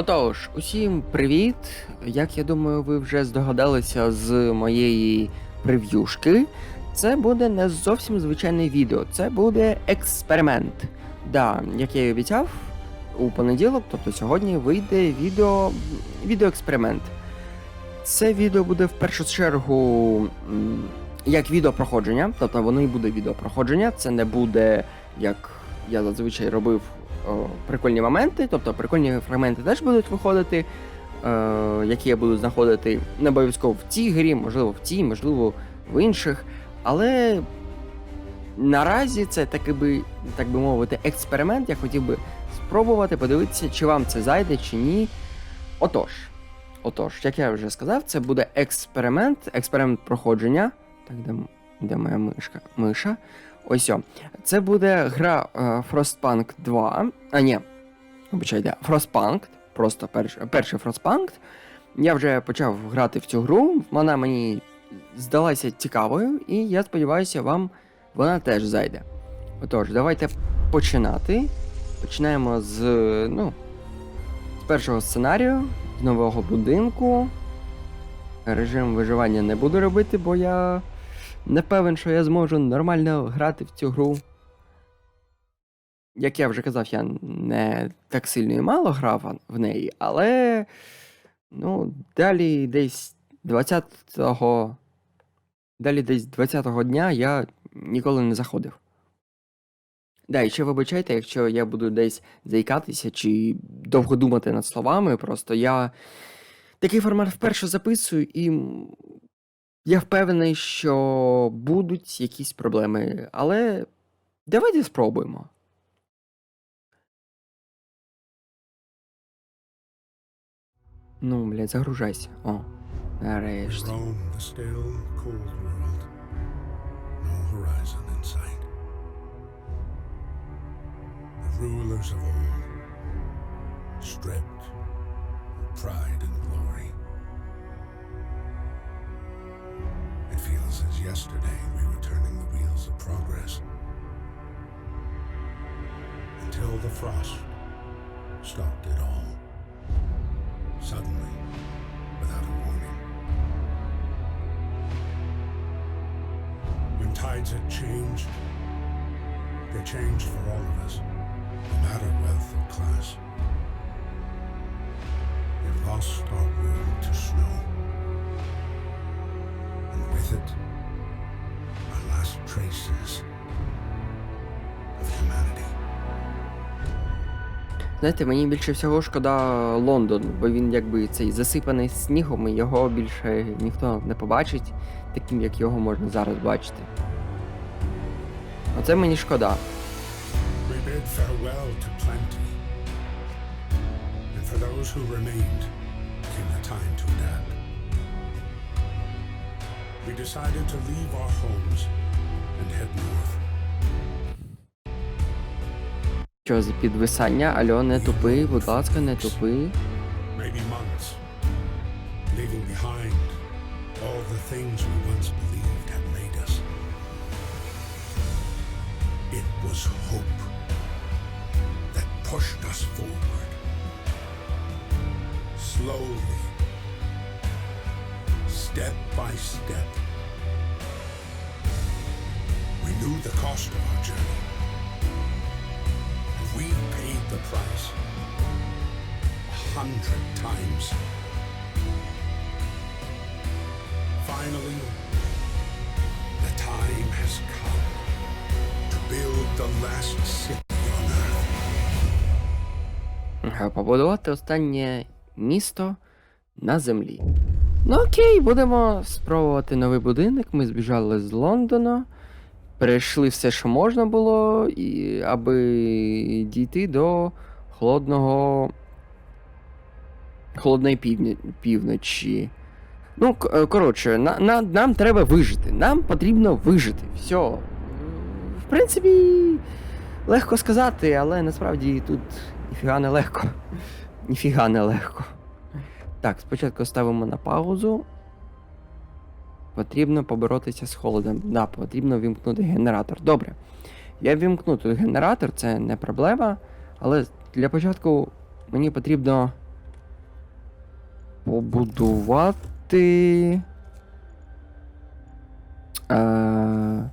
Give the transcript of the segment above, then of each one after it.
Отож, усім привіт! Як я думаю, ви вже здогадалися з моєї прев'юшки. Це буде не зовсім звичайне відео, це буде експеримент. Да, як я і обіцяв, у понеділок, тобто сьогодні, вийде відео, відеоексперимент. Це відео буде в першу чергу як відео проходження, тобто воно і буде відео проходження, це не буде як я зазвичай робив прикольні моменти, тобто прикольні фрагменти теж будуть виходити, е, які я буду знаходити не обов'язково в цій грі, можливо, в цій, можливо, в інших. Але наразі це так би, так би мовити, експеримент. Я хотів би спробувати подивитися, чи вам це зайде, чи ні. Отож, отож, як я вже сказав, це буде експеримент, експеримент проходження. Так, де, де моя мишка? Миша? Ось о. Це буде гра е, Frostpunk 2. А, ні. Вибачайте, Frostpunk. Просто перш, перший Frostpunk. Я вже почав грати в цю гру. Вона мені здалася цікавою, і я сподіваюся, вам вона теж зайде. Отож, давайте починати. Починаємо з, ну, з першого сценарію, з нового будинку. Режим виживання не буду робити, бо я не певен, що я зможу нормально грати в цю гру. Як я вже казав, я не так сильно і мало грав в неї, але ну, далі десь 20-го. Далі десь 20-го дня я ніколи не заходив. Да, і ще вибачайте, якщо я буду десь заїкатися чи довго думати над словами, просто я такий формат вперше записую, і я впевнений, що будуть якісь проблеми, але давайте спробуємо. Ну, блядь, загружайся. О, нарешті. Rulers of old, stripped of pride and glory. Yesterday we were turning the wheels of progress. Until the frost stopped it all. Suddenly, without a warning. When tides had changed, they changed for all of us, no matter wealth or class. We lost our world to snow, and with it, traces of humanity. Знаєте, мені більше всього шкода Лондон, бо він якби цей засипаний снігом, і його більше ніхто не побачить, таким як його можна зараз бачити. Оце мені шкода. We bid farewell to plenty. And for those who remained came the time to adapt. We decided to leave our homes and head north. Що за підвисання? Альо, не тупи, будь ласка, не тупи. Maybe months, leaving behind all the things we once believed had made us. It was hope that pushed us forward. Slowly, step by step. Knew the cost of our journey. We paid the price a hundred times. Finally, the time has come to build the last city on earth. Е, Побудувати останнє місто на землі. Ну окей, будемо спробувати новий будинок. Ми збіжали з Лондона. Перейшли все, що можна було, і, аби дійти до холодного. Холодної півні... півночі. Ну, е, коротше, на, на, нам треба вижити. Нам потрібно вижити. Все. В принципі, легко сказати, але насправді тут ніфіга не легко. Ніфіга не легко. Так, спочатку ставимо на паузу. Потрібно поборотися з холодом. Да, потрібно вімкнути генератор. Добре. Я вімкну тут генератор, це не проблема. Але для початку мені потрібно побудувати. Е,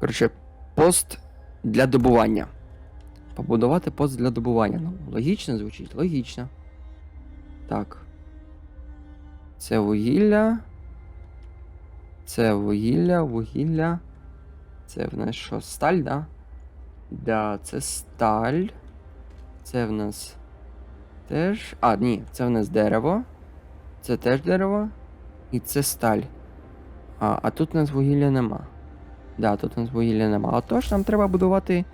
коротше, пост для добування. Побудувати пост для добування. Ну, логічно звучить, логічно. Так. Це вугілля. Це вугілля, вугілля. Це в нас що, сталь, да? Да, це сталь. Це в нас теж. А, ні, це в нас дерево. Це теж дерево. І це сталь. А, а тут у нас вугілля нема. Да, тут у нас вугілля нема. Отож, нам треба будувати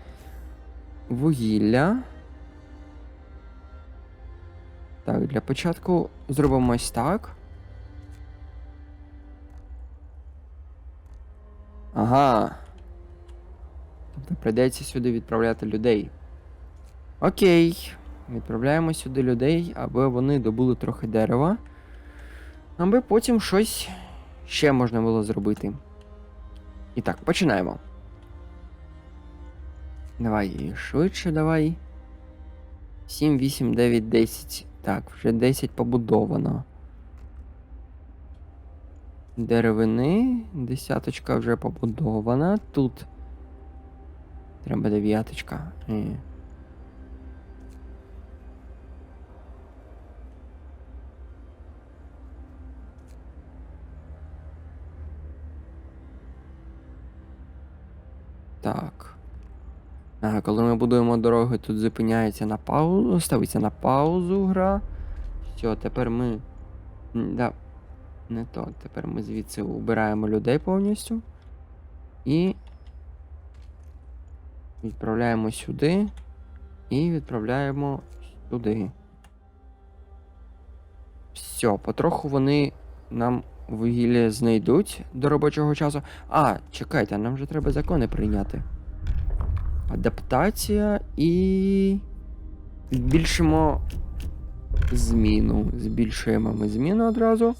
вугілля. Так, для початку зробимо ось так. Ага. Тобто прийдеться сюди відправляти людей. Окей. Відправляємо сюди людей, аби вони добули трохи дерева. Аби потім щось ще можна було зробити. І так, починаємо. Давай швидше, давай. 7, 8, 9, 10. Так, вже 10 побудовано. Деревини. Десяточка вже побудована. Тут. Треба дев'яточка. Е. Так. Ага, коли ми будуємо дороги, тут зупиняється на паузу, ставиться на паузу гра. Все, тепер ми. Да. Не то. Тепер ми звідси убираємо людей повністю. І. Відправляємо сюди. І відправляємо сюди. Все, потроху вони нам вугілля знайдуть до робочого часу. А, чекайте, нам же треба закони прийняти. Адаптація і. Збільшимо зміну. Збільшуємо ми зміну одразу.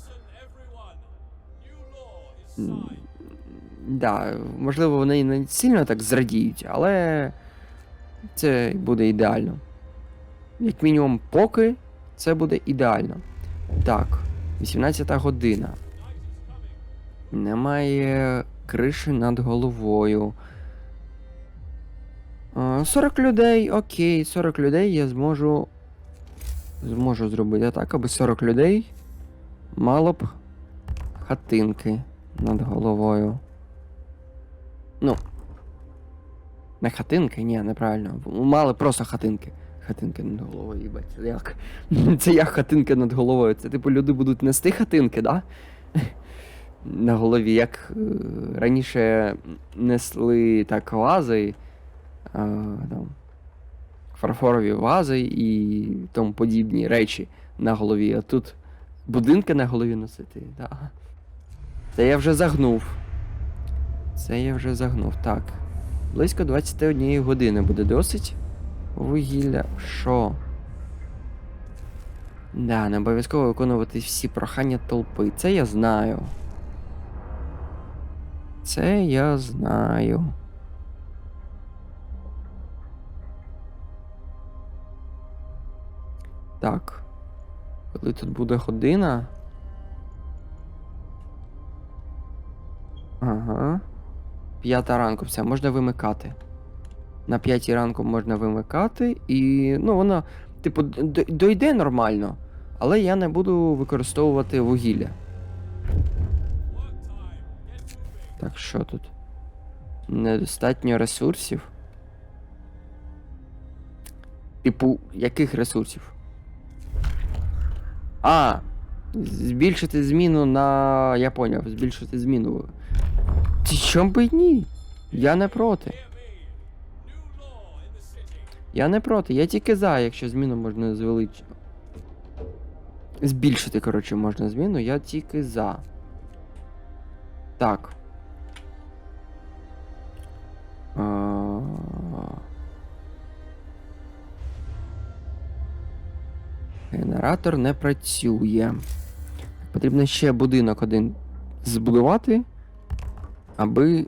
Да, можливо, вони не сильно так зрадіють, але це буде ідеально. Як мінімум, поки це буде ідеально. Так, 18 година. Немає криші над головою. 40 людей, окей, 40 людей я зможу. Зможу зробити так, аби 40 людей мало б хатинки над головою. Ну. Не хатинки, ні, неправильно. Мали просто хатинки. Хатинки над головою, їбать, це як? Це як хатинки над головою. Це типу люди будуть нести хатинки, да? На голові, як е, раніше несли так вази, е, там, фарфорові вази і тому подібні речі на голові, а тут будинки на голові носити. Да. Це я вже загнув. Це я вже загнув. Так. Близько 21 години буде досить. Вугілля. Що? Да, не обов'язково виконувати всі прохання толпи. Це я знаю. Це я знаю. Так. Коли тут буде година. Ага. П'ята ранку, все, можна вимикати. На п'ятій ранку можна вимикати, і. ну, воно, типу, дойде нормально, але я не буду використовувати вугілля. Так, що тут? Недостатньо ресурсів. Типу, яких ресурсів? А! Збільшити зміну на. Я поняв, збільшити зміну. Чом би ні? Я не проти. Я не проти, я тільки за, якщо зміну можна звелич... Збільшити, коротше, можна зміну, я тільки за. Так. А... Генератор не працює. Потрібно ще будинок один збудувати, аби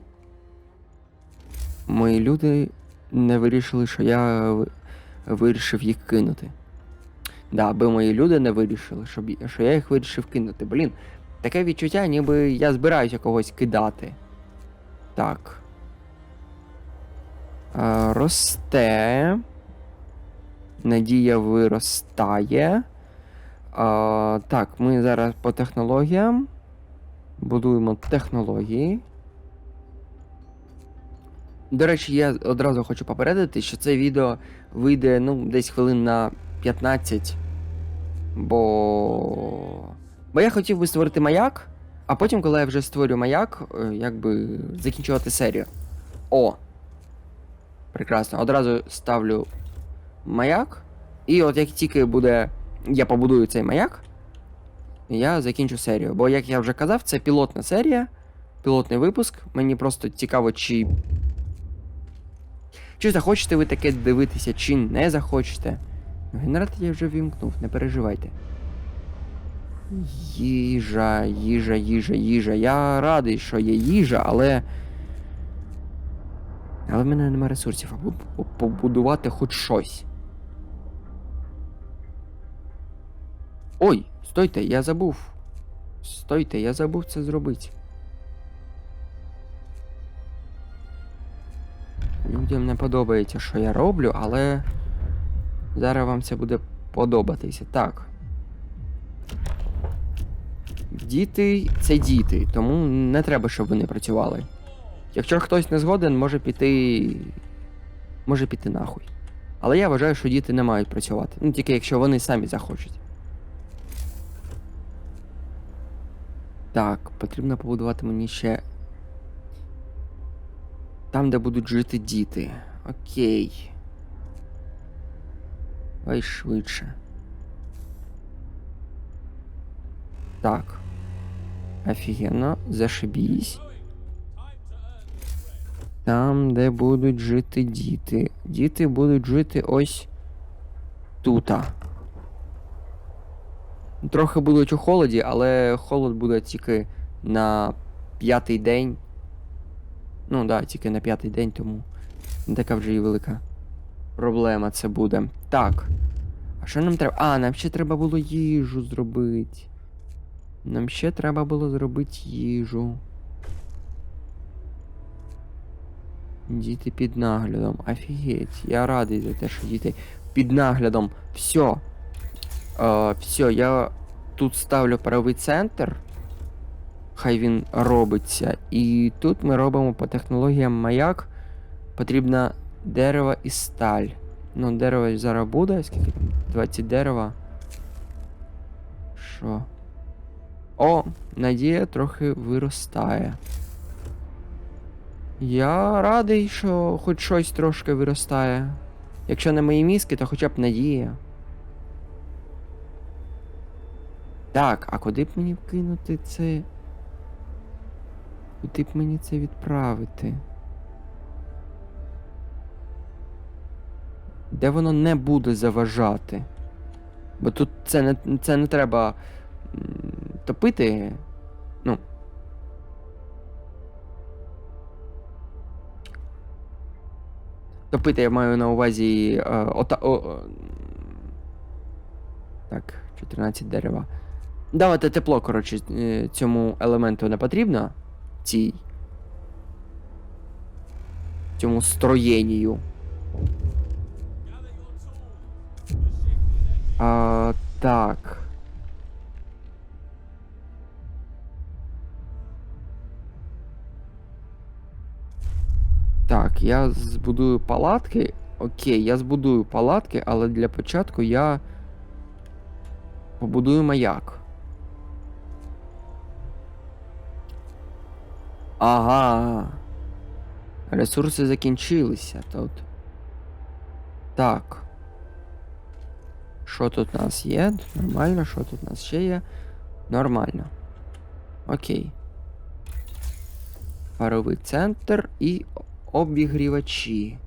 мої люди не вирішили, що я вирішив їх кинути. Да, аби мої люди не вирішили, щоб, що я їх вирішив кинути. Блін, таке відчуття, ніби я збираюся когось кидати. Так. Росте. Надія виростає. А, так, ми зараз по технологіям. Будуємо технології. До речі, я одразу хочу попередити, що це відео вийде ну, десь хвилин на 15. Бо. Бо я хотів би створити маяк, а потім, коли я вже створю маяк, е, якби закінчувати серію. О! Прекрасно. Одразу ставлю маяк. І от як тільки буде. Я побудую цей маяк, я закінчу серію. Бо, як я вже казав, це пілотна серія, пілотний випуск. Мені просто цікаво, чи. Чи захочете ви таке дивитися, чи не захочете. Генератор я вже вімкнув, не переживайте. Їжа, їжа, їжа, їжа. Я радий, що є їжа, але. Але в мене немає ресурсів, аби побудувати хоч щось. Ой, стойте, я забув. Стойте, я забув це зробити. Людям не подобається, що я роблю, але зараз вам це буде подобатися. Так. Діти це діти, тому не треба, щоб вони працювали. Якщо хтось не згоден, може піти. Може піти нахуй. Але я вважаю, що діти не мають працювати. Ну, тільки якщо вони самі захочуть. Так, потрібно побудувати мені ще. Там, де будуть жити діти. Окей. Давай швидше. Так. Офігенно, зашибісь. Там, де будуть жити діти. Діти будуть жити ось тута. Трохи будуть у холоді, але холод буде тільки на п'ятий день. Ну да, тільки на п'ятий день, тому не така вже і велика проблема це буде. Так. А що нам треба? А, нам ще треба було їжу зробити. Нам ще треба було зробити їжу. Діти під наглядом. Офігеть. Я радий за те, що діти під наглядом. Все. Е, все, я тут ставлю правий центр. Хай він робиться. І тут ми робимо по технологіям маяк. Потрібно дерево і сталь. Ну, дерево зараз буде. Скільки там? 20 дерева. Що? О, надія трохи виростає. Я радий, що хоч щось трошки виростає. Якщо не мої мізки, то хоча б надія. Так, а куди б мені вкинути це? Куди б мені це відправити? Де воно не буде заважати? Бо тут це не, це не треба топити. Ну. Топити я маю на увазі. Е, ота, о, о, так, 14 дерева. Давати тепло, коротше, е, цьому елементу не потрібно. Цій. Цьому строєнію. А, так. Так, я збудую палатки. Окей, я збудую палатки, але для початку я побудую маяк. Ага. Ресурси закінчилися тут. Так. Що тут у нас є? Нормально, що тут у нас ще є? Нормально. Окей. Паровий центр і обігрівачі.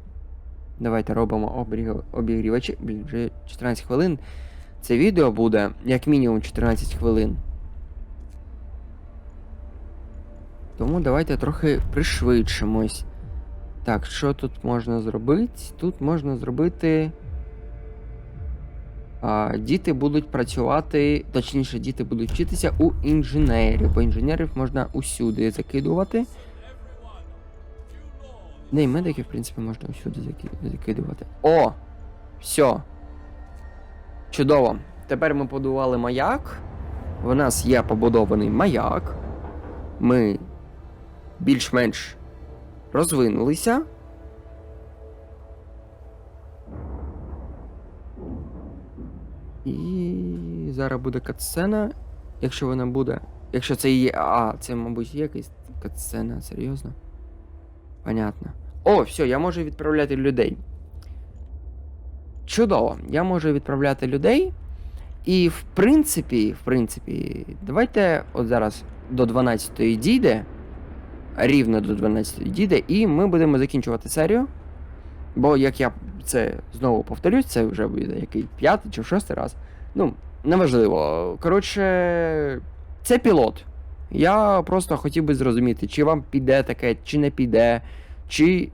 Давайте робимо обігрівачі. Блін, вже 14 хвилин. Це відео буде як мінімум 14 хвилин. Тому давайте трохи пришвидшимось. Так, що тут можна зробити? Тут можна зробити. А, діти будуть працювати, точніше, діти будуть вчитися у інженерів, бо інженерів можна усюди закидувати. Не, і медиків, в принципі, можна усюди закидувати. О! Все. Чудово. Тепер ми побудували маяк. У нас є побудований маяк. Ми більш-менш розвинулися. І зараз буде катсцена. Якщо вона буде. Якщо це є. А, це, мабуть, є якась катсцена, серйозно? Понятно. О, все, я можу відправляти людей. Чудово, я можу відправляти людей. І в принципі, в принципі, давайте от зараз до 12-ї дійде. Рівно до 12-ї дійде, і ми будемо закінчувати серію. Бо як я це знову повторюсь, це вже буде який п'ятий чи шостий раз. Ну, неважливо. Коротше, це пілот. Я просто хотів би зрозуміти, чи вам піде таке, чи не піде, чи.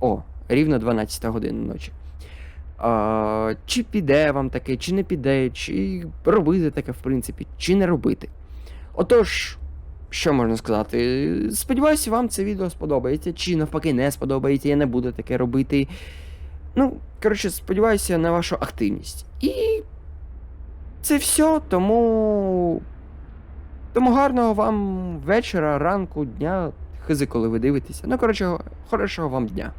О, рівно 12 година ночі. А, чи піде вам таке, чи не піде, чи робити таке, в принципі, чи не робити. Отож, що можна сказати? Сподіваюся, вам це відео сподобається, чи навпаки не сподобається, я не буду таке робити. Ну, коротше, сподіваюся на вашу активність. І це все, тому. Тому гарного вам вечора, ранку, дня, хизи, коли ви дивитеся. Ну, коротше, хорошого вам дня.